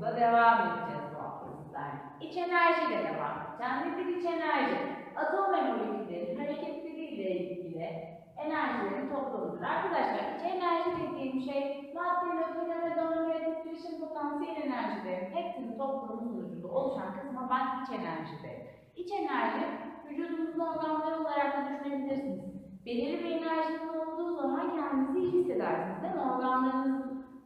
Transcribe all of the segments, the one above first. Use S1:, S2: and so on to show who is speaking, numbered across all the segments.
S1: videomuzda devam edeceğiz bu hafta sizlerle. İç enerjiyle devam edeceğim. Nedir iç enerji? Atom ve moleküllerin hareketleriyle ilgili enerjilerin toplamıdır. Arkadaşlar iç enerji dediğim şey maddenin öteleme, donanım titreşim potansiyel enerjilerin hepsinin toplamı sonucunda oluşan kısma ben iç enerji derim. İç enerji vücudumuzun organları olarak da düşünebilirsiniz. Belirli bir enerjinin olduğu zaman kendinizi iyi hissedersiniz değil mi? Organlarınızın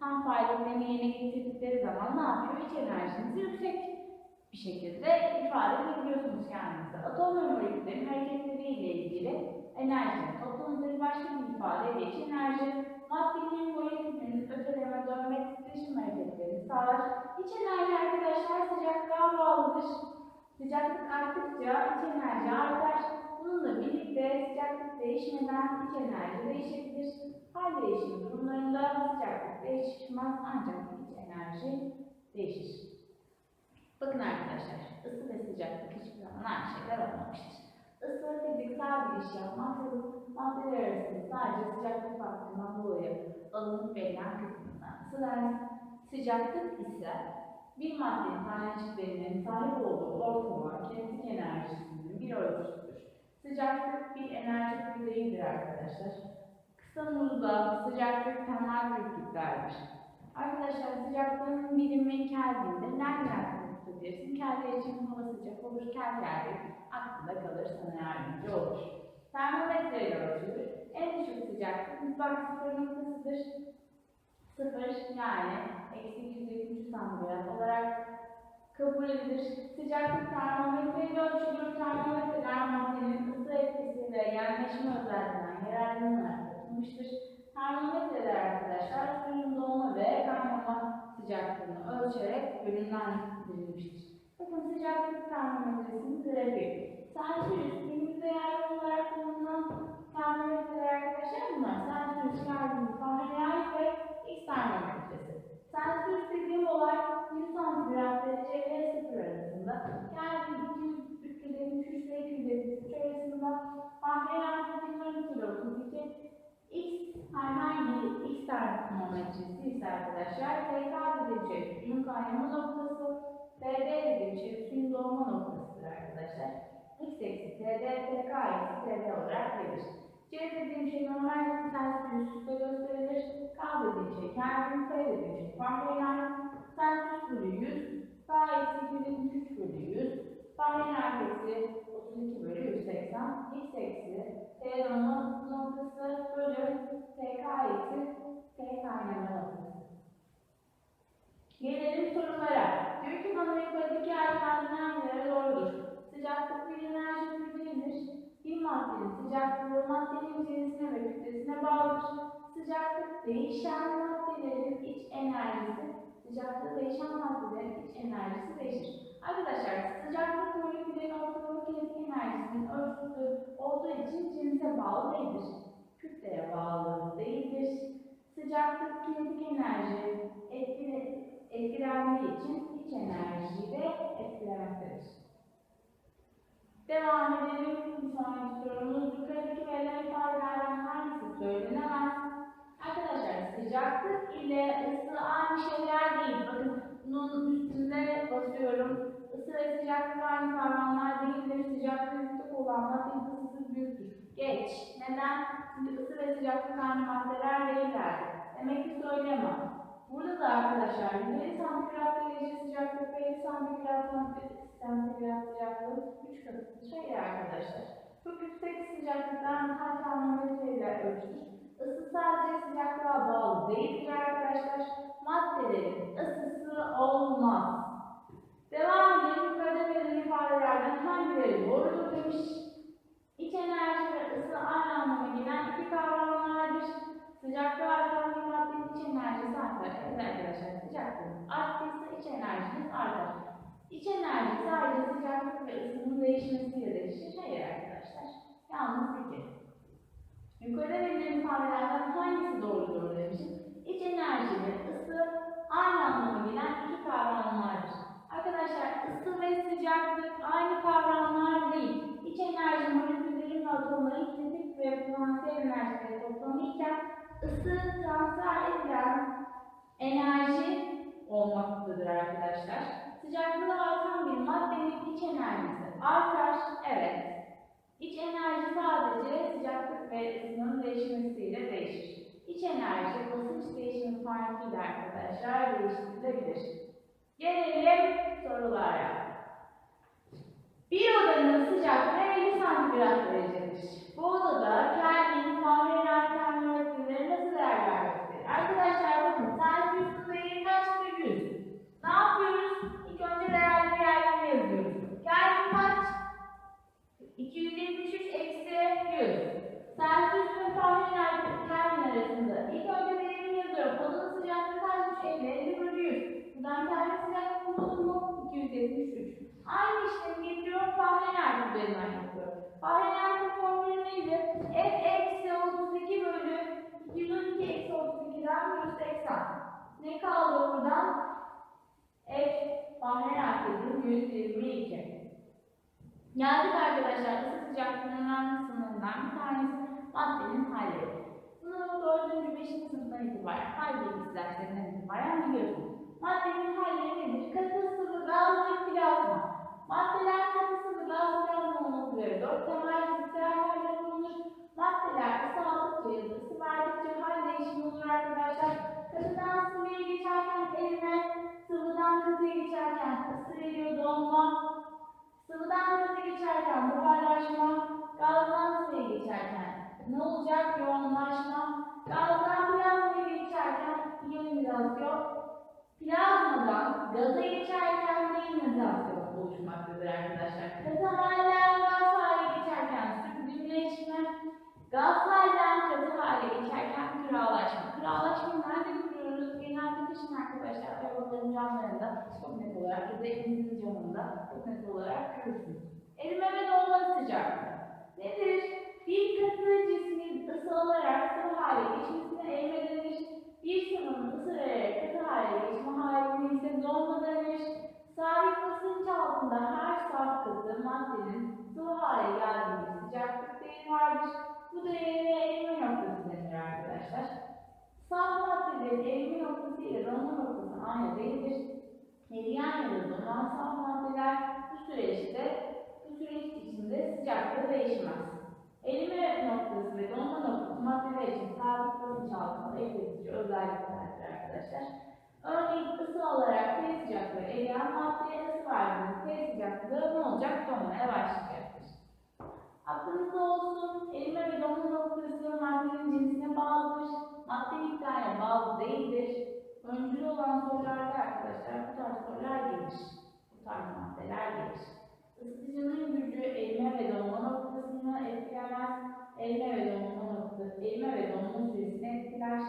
S1: tam faydalarını yerine getirdikleri zaman ne yapıyor? İç enerjinizi yüksek bir şekilde ifade edebiliyorsunuz kendinize. Atom ve moleküllerin hareketleriyle ilgili enerji. Toplamında başka bir ifade iç enerji, maddenin moleküllerin öteleme, dönme, titreşim hareketlerini sağlar. İç enerji arkadaşlar sıcaklığa bağlıdır. Sıcaklık arttıkça iç enerji artar. Bununla birlikte sıcaklık değişmeden iç enerji değişebilir. Hal değişimi durumlarında sıcaklık değişmez ancak iç enerji değişir. Bakın arkadaşlar, ısı ve sıcaklık hiçbir zaman aynı şeyler olmamıştır. Isı fiziksel bir iş yapmaksızın maddeler arasında sadece sıcaklık farkından dolayı alınıp verilen kısmından ısı. Sıcaklık ise bir maddenin taneciklerinin sahip olduğu ortama kinetik enerjisinin bir ölçüsüdür. Sıcaklık bir enerji türü değildir arkadaşlar. Muzda sıcaklık temel büyüklüklerdir. Arkadaşlar sıcaklığın birimi Kelvin'de nereden aklına tutabilirsin? Kelvin için hava sıcak olur, Kelvin aklında kalır, sana yardımcı olur. Termometre ile ölçülür. En düşük sıcaklık mutfak sıfır noktasıdır. Sıfır yani eksi 170 santigrat olarak kabul edilir. Sıcaklık termometre ile ölçülür. Termometreler maddenin ısı etkisi ve yerleşme özelliğinden yararlanarak yapılmıştır. Termometreler arkadaşlar suyun dolma ve kaynama sıcaklığını ölçerek bölümlendirilmiştir. Bakın sıcaklık termometresinin grafiği. Celsius günümüzde yaygın olarak kullanılan termometreler arkadaşlar bunlar. Celsius, Kelvin, Fahrenheit ve X termometresi. Celsius dediğim olay 100 santigrat derece ve 0 arasında. Kelvin herhangi X termometresi ise arkadaşlar TK dediğim şey suyun kaynama noktası, TD dediğim şey suyun dolma noktasıdır arkadaşlar. X eksi TD, TK eksi TD olarak verilir. C dediğim şey normal Celsius'ta gösterilir. K dediğim şey Kelvin, T dediğim şey Fahrenheit, Celsius bölü 100, K eksi 273 bölü 100, Fahrenheit eksi 32 bölü 180, X eksi T dolma noktası bölü TK eksi T kaynama noktası. Gelelim sorulara. Diyor ki bana yukarıdaki ayrıntılar hangileri doğrudur? Sıcaklık bir enerji türü değildir. Bir maddenin sıcaklığı maddenin cinsine ve kütlesine bağlıdır. Sıcaklık değişen maddelerin iç enerjisi, sıcaklığı değişen maddelerin iç enerjisi değişir. Arkadaşlar sıcaklık moleküllerin ortalama kinetik enerjisinin ölçüsü olduğu için cinse bağlı değildir. Kütleye bağlı değildir. Sıcaklık kinetik enerji etkile, etkilendiği için iç enerjiyi de etkilemektedir. Devam edelim. Bir sonraki sorumuz yukarıdaki verilen ifadelerden hangisi söylenemez? Arkadaşlar sıcaklık ile ısı aynı şeyler değil. Bakın bunun üstünde basıyorum. Isı ve sıcaklık aynı kavramlar değildir. Sıcaklık yüksek olan maddenin ısısı büyüktür. Geç. Neden? Çünkü ısı ve sıcaklık aynı maddeler değiller. Demek ki söyleyemem. Burada da arkadaşlar 150 santigrat derece sıcaklık ve 50 santigrat santigrat sıcaklığı 3 katı şey arkadaşlar. Çok yüksek sıcaklıktan her termometre ile ölçülür. Isı sadece sıcaklığa bağlı değildir arkadaşlar. Maddelerin ısısı olmaz. Devam edelim. Yukarıda verilen ifadelerden hangileri doğrudur demiş. İç enerji ve ısı aynı anlama gelen iki kavramlardır. Sıcaklığı artan bir maddenin iç enerjisi artar. Evet arkadaşlar sıcaklığın arttıysa iç enerjiniz artar. İç enerji sadece sıcaklık ve ısının değişmesiyle değişir. Hayır arkadaşlar. Yalnız fikir. Yukarıda verilen ifadelerden hangisi doğrudur demişim. İç enerji ve ısı aynı anlama gelen iki kavramlardır. Arkadaşlar ısı ve sıcaklık aynı kavramlar değil. İç enerji moleküllerin ve kinetik ve potansiyel enerjileri toplamı iken ısı transfer edilen enerji olmaktadır arkadaşlar. Sıcaklığı artan bir maddenin iç enerjisi artar. Evet. İç enerji sadece sıcaklık ve ısının değişmesiyle değişir. İç enerji basınç değişimi farkıyla arkadaşlar değiştirilebilir. Gelelim sorulara. Bir odanın sıcaklığı 50 santigrat derecedir. Bu odada Kelvin, Fahrenheit termometreleri nasıl değer vermektedir? Arkadaşlar bakın değeri kaçtır? 100. Ne yapıyoruz? İlk önce değerli bir yerlerine yazıyoruz. Kelvin kaç? 273 100. Celsius ve Fahrenheit Kelvin arasında. İlk önce değerini yazıyorum. Odanın sıcaklığı kaçmış? 50. 50 bölü 100. Buradan Kelvin sıcaklığı bulalım mı? 273. Aynı işlemi getiriyorum Fahrenheit üzerinden yapıyorum. Fahrenheit'in formülü neydi? F eksi 32 bölü 212 eksi 32'den 180. Ne kaldı buradan? F Fahrenheit dedim 122. Geldik arkadaşlar ısı sıcaklığının önemli sınırından bir tanesi maddenin halleri. Sınavı 4. 5. sınıftan itibaren hal bilgisi derslerinden itibaren biliyorsunuz. Maddenin halleri nedir? Katı, sıvı, gaz ve plazma. Maddeler katı, sıvı, gaz plazma olmak üzere dört temel fiziksel haller bulunur. Maddeler ısı aldıkça ya da ısı verdikçe hal değişimi olur arkadaşlar. Katıdan sıvıya geçerken erime, sıvıdan katıya geçerken ısı veriyor donma, Sıvıdan gaza geçerken buharlaşma, gazdan sıvıya geçerken ne olacak? Yoğunlaşma. Gazdan plazmaya geçerken iyonizasyon. Plazmadan gaza geçerken deionizasyon oluşmaktadır arkadaşlar. Katı halden gaz hale geçerken sürdürüleşme. Gaz halden katı hale geçerken kıralaşma. Kıralaşmayı nerede görüyoruz? Genelde kışın arkadaşlar arabaların camlarında çok net olarak ya da evinizin camında çok net olarak görürsünüz. Erime ve donma sıcaklığı. Nedir? Bir katı cismin ısı alarak sıvı hale geçmesine denir. Bir sıvının ısı vererek katı hale geçme haline ise donma denir. Sabit basınç altında her saf katı maddenin sıvı hale geldiğinde sıcaklık değeri vardır. Bu değere erime noktası denir arkadaşlar. Saf maddelerin erime noktası ile donma noktası aynı değildir. Ya da donan saf maddeler bu süreçte, bu süreç içinde sıcaklığı değişmez. Erime noktası ve donma noktası maddeler için sabit basınç altında elde edici özelliklerdir arkadaşlar. Örneğin ısı olarak T sıcaklığı eriyen maddeye ısı verdiğinde T sıcaklığı ne olacak? Donmaya başlayacaktır. Aklınızda olsun, erime ve donma noktası maddenin cinsine Madde miktarına bağlı değildir. Öncül olan sorularda arkadaşlar bu tarz sorular gelir. Bu tarz maddeler gelir. Isıtıcının gücü erime ve donma noktasını etkilemez. Erime ve donma noktası, erime ve donma süresini etkiler.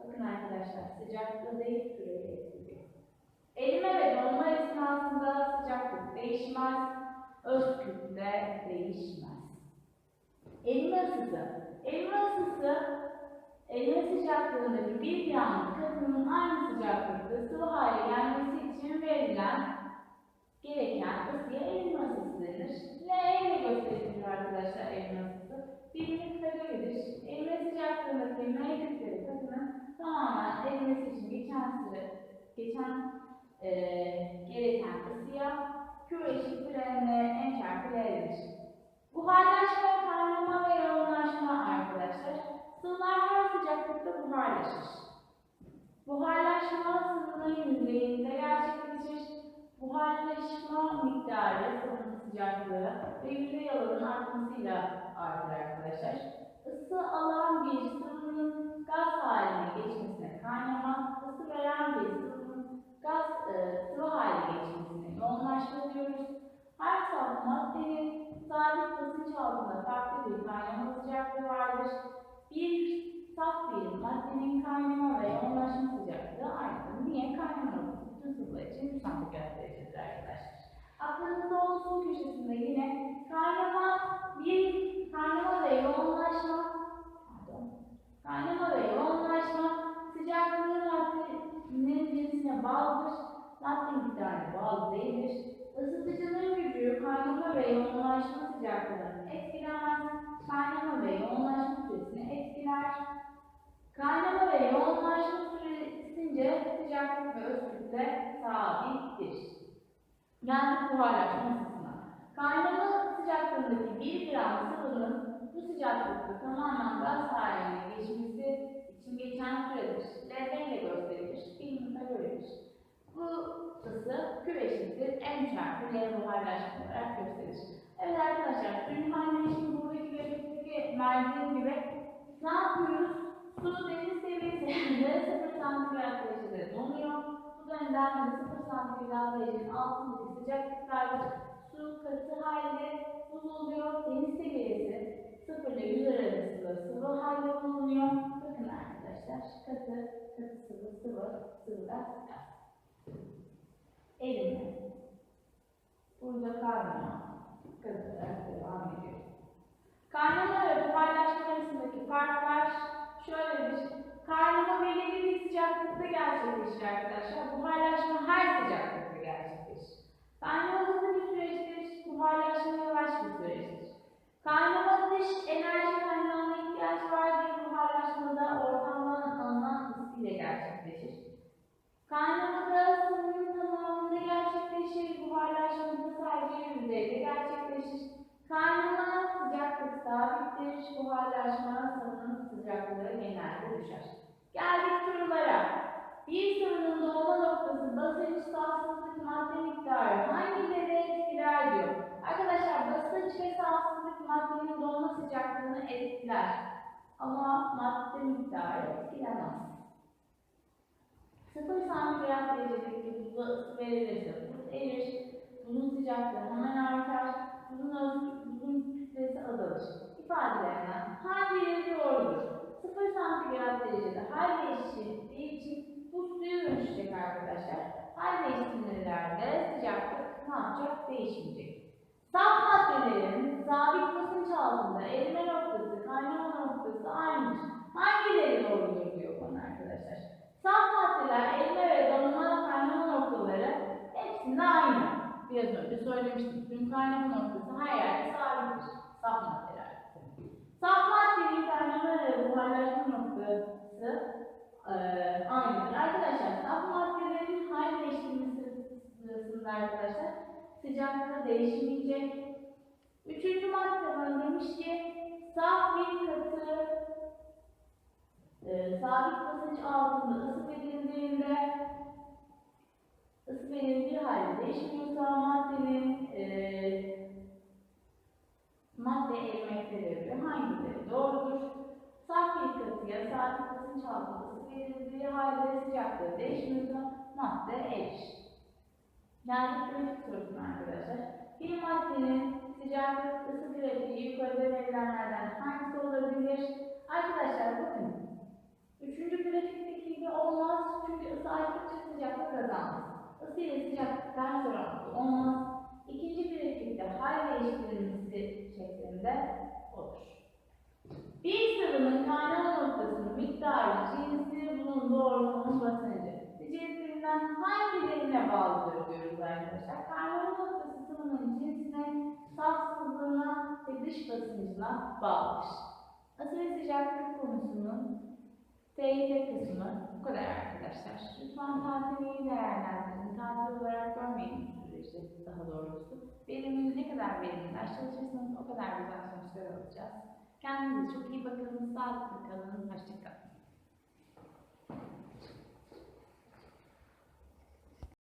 S1: Bakın arkadaşlar sıcaklığı değil süreyi etkiliyor. Erime ve donma esnasında sıcaklık değişmez. Öz kütle değişmez. Erime ısısı. Erime ısısı Erime sıcaklığındaki bir yağın katının aynı sıcaklıkta sıvı hale gelmesi için verilen gereken ısıya erime ısısı denir. Ne ile gösterilir arkadaşlar erime ısısı? Birimlik kaloridir. Erime sıcaklığındaki M kütleli katının tamamen erimesi için geçen süre, geçen eee gereken ısıya Q eşittir N, N çarpı L'dir. Buharlaşma, kaynama ve yoğunlaşma arkadaşlar. Sıvılar her sıcaklıkta buharlaşır. Buharlaşma sıvının yüzeyinde gerçekleşir. Buharlaşma miktarı sıvının sıcaklığı ve yüzey alanının artmasıyla artar arkadaşlar. Isı alan bir sıvının gaz haline geçmesine kaynama, ısı veren bir sıvının gaz e, sıvı haline geçmesine yoğunlaşma diyoruz. Her saf maddenin sabit basınç altında farklı bir kaynama sıcaklığı vardır. Bir saf bir maddenin kaynama ve yoğunlaşma sıcaklığı aynıdır. Niye? Kaynama bütün sıvılar için 100 santigrat derecedir arkadaşlar. Aklınızda olsun köşesinde yine kaynama bir kaynama ve yoğunlaşma pardon, kaynama ve yoğunlaşma sıcaklığı maddenin cinsine bağlıdır. Madde miktarına bağlı değildir. Isıtıcının gücü kaynama ve yoğunlaşma sıcaklığını etkilemez. Kaynama ve yoğunlaşma süresince sıcaklık ve öz kütle sabittir. Geldik buharlaşma ısısına. Kaynama sıcaklığındaki 1 gram sıvının bu sıcaklıkta tamamen gaz haline geçmesi için geçen süredir. LB ile gösterilir, bilim kaloridir. Bu ısı küveşliktir, M çarpı L buharlaşma olarak gösterilir. Evet arkadaşlar, suyun haline şimdi buradaki grafikteki verdiğim gibi ne yapıyoruz? Su deniz seviyesinde 0 santigrat derecede donuyor. Bu dönemden 0 santigrat derecenin altındaki sıcaklıklarda su katı halde buz oluyor. Deniz seviyesi 0 ile 100 arasında sıvı halde bulunuyor. Bakın arkadaşlar katı, katı sıvı, sıvı, sıvı gaz. Elimle. Burada kaynıyor. Katılarak devam ediyor. Kaynama ve buharlaşma arasındaki farklar şöyledir. Kaynama belirli bir sıcaklıkta gerçekleşir arkadaşlar. Buharlaşma her sıcaklıkta gerçekleşir. Kaynama hızlı bir süreçtir. Buharlaşma yavaş bir süreçtir. Kaynama dış enerji kaynağına ihtiyaç vardır. Buharlaşmada ortamdan alınan ısı ile gerçekleşir. Kaynamada sıvının tamamında gerçekleşir. Buharlaşmada sadece yüzeyde gerçekleşir. Kaynama sabittir. Buharlaşma sıvının sıcaklığı genelde düşer. Geldik sorulara. Bir sıvının dolma noktası basınç, safsızlık, madde miktarı hangileri etkiler diyor. Arkadaşlar basınç ve safsızlık maddenin dolma sıcaklığını etkiler. Ama madde miktarı etkilemez. 0 santigrat derecedeki ısı verilirse buz erir. Buzun sıcaklığı hemen artar. Buzun, öz- buzun kütlesi azalır. İfadelerinden hangileri doğrudur? 0 santigrat derecede hal değiştiği için buz suya dönüşecek arkadaşlar. Hal değiştirmelerde sıcaklık ne yapacak? Değişmeyecek. Saf maddelerin sabit basınç altında erime noktası, kaynama noktası aynıdır. Hangileri doğrudur diyor bana arkadaşlar. Saf maddeler, erime ve donma kaynama noktaları hepsinde aynı. Biraz önce söylemiştim. Tüm kaynama noktası her yerde sabittir. Saf maddeler. Saf maddenin kaynama ve noktası eee aynıdır. Arkadaşlar saf maddelerin hal değiştirmesi sırasında arkadaşlar sıcaklığı değişmeyecek. Üçüncü maddeden demiş ki saf bir katı e, sabit basınç altında ısı verildiğinde ısı verildiği halde değişmiyorsa maddenin e, madde erimektedir hangileri doğrudur? Saf bir katıya sabit basınç altında ısı verildiği halde sıcaklığı değişmiyorsa madde erir. Geldik grafik sorusuna arkadaşlar. Bir maddenin sıcaklık ısı grafiği yukarıda verilenlerden hangisi olabilir? Arkadaşlar bakın. Üçüncü grafikteki gibi olmaz çünkü ısı arttıkça sıcaklık kazanmaz. Isı ile sıcaklık ters orantılı olmaz. İkinci grafikte hal değiştirilmesi şeklinde. Bir sıvının kaynama noktasının miktarı, cinsi, bulunduğu ortamın basıncı. Cinsinden hangilerine bağlıdır diyoruz arkadaşlar. Kaynama noktası sıvının cinsine, safsızlığına ve dış basıncına bağlıdır. Ve sıcaklık konusunun TYT kısmı bu kadar arkadaşlar. Lütfen tatili değerlendirin. Tatil olarak görmeyin süreçte daha doğrusu. Verimli ne kadar verimli ders çalışırsanız o kadar güzel sonuçlar alacağız. Kendinize çok iyi bakın, sağlıklı kalın, hoşçakalın.